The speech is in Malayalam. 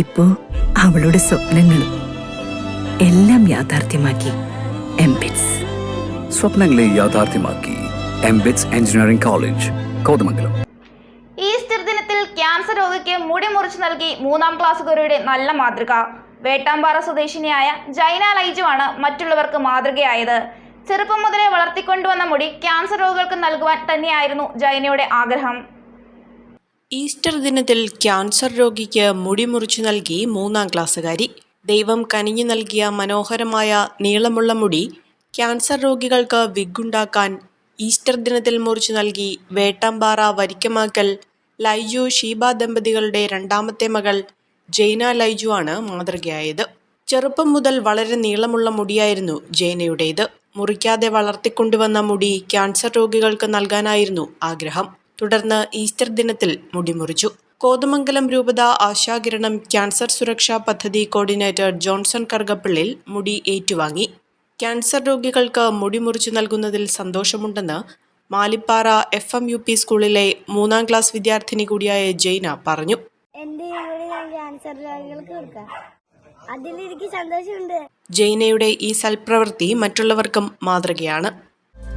ഇപ്പോ അവളുടെ സ്വപ്നങ്ങളും എല്ലാം യാഥാർത്ഥ്യമാക്കി എംബിറ്റ്സ് സ്വപ്നങ്ങളെ യാഥാർത്ഥ്യമാക്കി MBITS engineering college Kothamangalam. Easter ദിനത്തിൽ ക്യാൻസർ രോഗിക്ക് മുടി മുറിച്ചു നൽകി മൂന്നാം ക്ലാസ് ക്ലാസ്സുകാരുടെ നല്ല മാതൃക. വേട്ടാമ്പാറ സ്വദേശിനിയായ ജൈന ലൈജു ആണ് മറ്റുള്ളവർക്ക് മാതൃകയായത്. ചെറുപ്പം മുതലേ വളർത്തിക്കൊണ്ടുവന്ന മുടി ക്യാൻസർ രോഗികൾക്ക് നൽകുവാൻ തന്നെയായിരുന്നു ജൈനയുടെ ആഗ്രഹം. ഈസ്റ്റർ ദിനത്തിൽ ക്യാൻസർ രോഗിക്ക് മുടി മുറിച്ചു നൽകി മൂന്നാം ക്ലാസ്സുകാരി. ദൈവം കനിഞ്ഞു നൽകിയ മനോഹരമായ നീളമുള്ള മുടി ക്യാൻസർ രോഗികൾക്ക് വിഗുണ്ടാക്കാൻ ഈസ്റ്റർ ദിനത്തിൽ മുറിച്ചു നൽകി വേട്ടാമ്പാറ വരിക്കമാക്കൽ ലൈജു ഷീബ ദമ്പതികളുടെ രണ്ടാമത്തെ മകൾ ജൈന ലൈജു ആണ് മാതൃകയായത്. ചെറുപ്പം മുതൽ വളരെ നീളമുള്ള മുടിയായിരുന്നു ജൈനയുടേത്. മുറിക്കാതെ വളർത്തിക്കൊണ്ടുവന്ന മുടി ക്യാൻസർ രോഗികൾക്ക് നൽകാനായിരുന്നു ആഗ്രഹം. തുടർന്ന് ഈസ്റ്റർ ദിനത്തിൽ മുടിമുറിച്ചു. കോതമംഗലം രൂപത ആശാകിരണം ക്യാൻസർ സുരക്ഷാ പദ്ധതി കോർഡിനേറ്റർ ജോൺസൺ കറുകപ്പിള്ളിൽ മുടി ഏറ്റുവാങ്ങി. ക്യാൻസർ രോഗികൾക്ക് മുടി മുറിച്ചു നൽകുന്നതിൽ സന്തോഷമുണ്ടെന്ന് Malipara F M U P സ്കൂളിലെ മൂന്നാം ക്ലാസ് വിദ്യാർത്ഥിനി കൂടിയായ ജൈന പറഞ്ഞു. എന്റെ ക്യാൻസർ രോഗികൾക്ക് കൊടുക്കാം. അതിൽ എനിക്ക് സന്തോഷമുണ്ട്. ജൈനയുടെ ഈ സൽപ്രവൃത്തി മറ്റുള്ളവർക്കും മാതൃകയാണ്.